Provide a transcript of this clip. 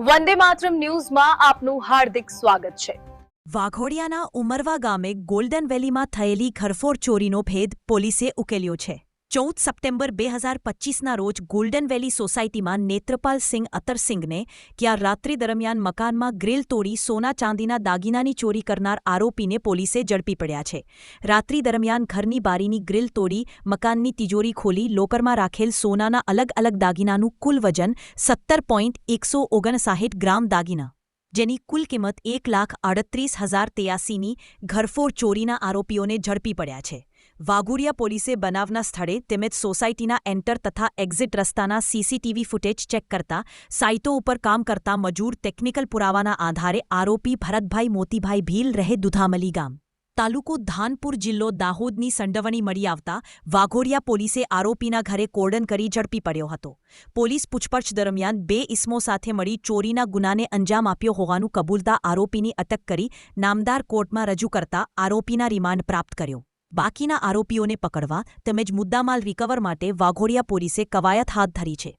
વંદે માતરમ ન્યૂઝમાં આપનું હાર્દિક સ્વાગત છે. વાઘોડિયાના ઉમરવા ગામે ગોલ્ડન વેલીમાં થયેલી ઘરફોડ ચોરીનો ભેદ પોલીસે ઉકેલ્યો છે. ચૌદ સપ્ટેમ્બર બે હજાર પચીસના રોજ ગોલ્ડન વેલી સોસાયટીમાં નેત્રપાલ સિંહ અતરસિંઘને ક્યાં રાત્રિ દરમિયાન મકાનમાં ગ્રીલ તોડી સોના ચાંદીના દાગીનાની ચોરી કરનાર આરોપીને પોલીસે ઝડપી પડ્યા છે. રાત્રિ દરમિયાન ઘરની બારીની ગ્રીલ તોડી મકાનની તિજોરી ખોલી લોકરમાં રાખેલ સોનાના અલગ અલગ દાગીનાનું કુલ વજન સત્તર પોઈન્ટ એકસો ઓગણસાઠ ગ્રામ દાગીના, જેની કુલ કિંમત એક લાખ આડત્રીસ હજાર તેયાસીની ઘરફોડ ચોરીના આરોપીઓને ઝડપી પડ્યા છે. વાઘોડિયા પોલીસે બનાવના સ્થળે તેમજ સોસાયટીના એન્ટર તથા એક્ઝિટ રસ્તાના સીસીટીવી ફૂટેજ ચેક કરતા સાઇટો ઉપર કામ કરતા મજૂર ટેકનિકલ પુરાવાના આધારે આરોપી ભરતભાઈ મોતીભાઈ ભીલ રહે દુધામલી ગામ. તાલુકો ધાનપુર જિલ્લો દાહોદની સંડવણી મળી આવતા વાઘોડિયા પોલીસે આરોપીના ઘરે કોર્ડન કરી ઝડપી પડ્યો હતો. પોલીસ પૂછપરછ દરમિયાન બે ઇસમો સાથે મળી ચોરીના ગુનાને અંજામ આપ્યો હોવાનું કબૂલતા આરોપીની અટક કરી નામદાર કોર્ટમાં રજૂ કરતા આરોપીના રિમાન્ડ પ્રાપ્ત કર્યો. બાકીના આરોપીઓને પકડવા તેમજ મુદ્દામાલ રિકવર માટે વાઘોડિયા પોલીસે કવાયત હાથ ધરી છે.